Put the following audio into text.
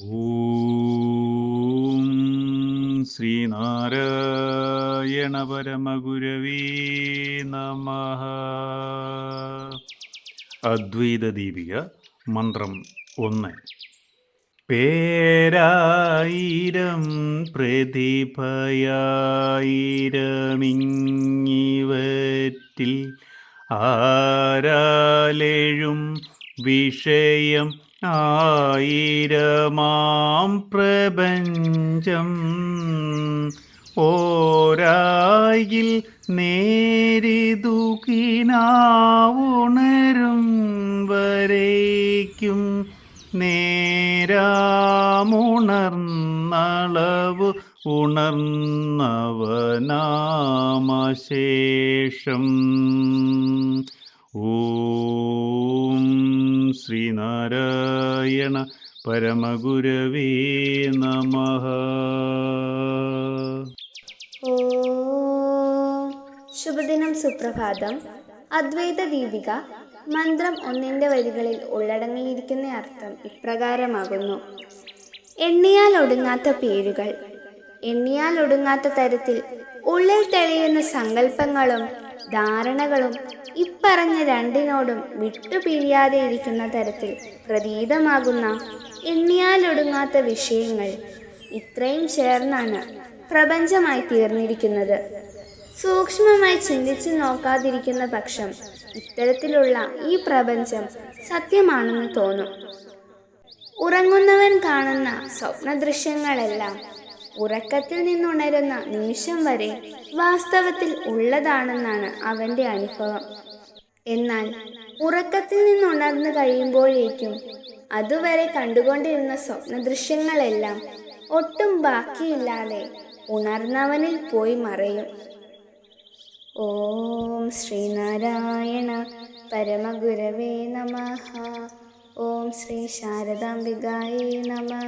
ഓം ശ്രീനാരായണ പരമഗുരവീ നമ. അദ്വൈത ദീപിക മന്ത്രം ഒന്ന്. പേരായിരം പ്രതിഭയായിരമിങ്ങിവറ്റിൽ ആരാലേഴും വിഷയം ആയിരമാം പ്രപഞ്ചം ഓരായിൽ നേരിതുകിനാവുണരും വരേക്കും നേരാമുണർന്നളവ് ഉണർന്നവനാമശേഷം. ഓം ശ്രീനാരായണ പരമഗുരവേ നമ. ശുഭദിനം സുപ്രഭാതം. അദ്വൈത ദീപിക മന്ത്രം ഒന്നിന്റെ വരികളിൽ ഉള്ളടങ്ങിയിരിക്കുന്ന അർത്ഥം ഇപ്രകാരമാകുന്നു. എണ്ണിയാൽ ഒടുങ്ങാത്ത പേരുകൾ. എണ്ണിയാൽ ഒടുങ്ങാത്ത തരത്തിൽ ഉള്ളിൽ തെളിയുന്ന സങ്കല്പങ്ങളും ധാരണകളും ഇപ്പറഞ്ഞ രണ്ടിനോടും വിട്ടുപിരിയാതെ ഇരിക്കുന്ന തരത്തിൽ പ്രതീതമാകുന്ന എണ്ണിയാൽ ഒടുങ്ങാത്ത വിഷയങ്ങൾ ഇത്രയും ചേർന്നാണ് പ്രപഞ്ചമായി തീർന്നിരിക്കുന്നത്. സൂക്ഷ്മമായി ചിന്തിച്ച് നോക്കാതിരിക്കുന്ന പക്ഷം ഇത്തരത്തിലുള്ള ഈ പ്രപഞ്ചം സത്യമാണെന്ന് തോന്നും. ഉറങ്ങുന്നവൻ കാണുന്ന സ്വപ്നദൃശ്യങ്ങളെല്ലാം ഉറക്കത്തിൽ നിന്നുണരുന്ന നിമിഷം വരെ വാസ്തവത്തിൽ ഉള്ളതാണെന്നാണ് അവന്റെ അനുഭവം. എന്നാൽ ഉറക്കത്തിൽ നിന്നുണർന്നു കഴിയുമ്പോഴേക്കും അതുവരെ കണ്ടുകൊണ്ടിരുന്ന സ്വപ്നദൃശ്യങ്ങളെല്ലാം ഒട്ടും ബാക്കിയില്ലാതെ ഉണർന്നവനിൽ പോയി മറയും. ഓം ശ്രീനാരായണ പരമഗുരവേ നമ. ഓം ശ്രീ ശാരദാംബികായേ നമ.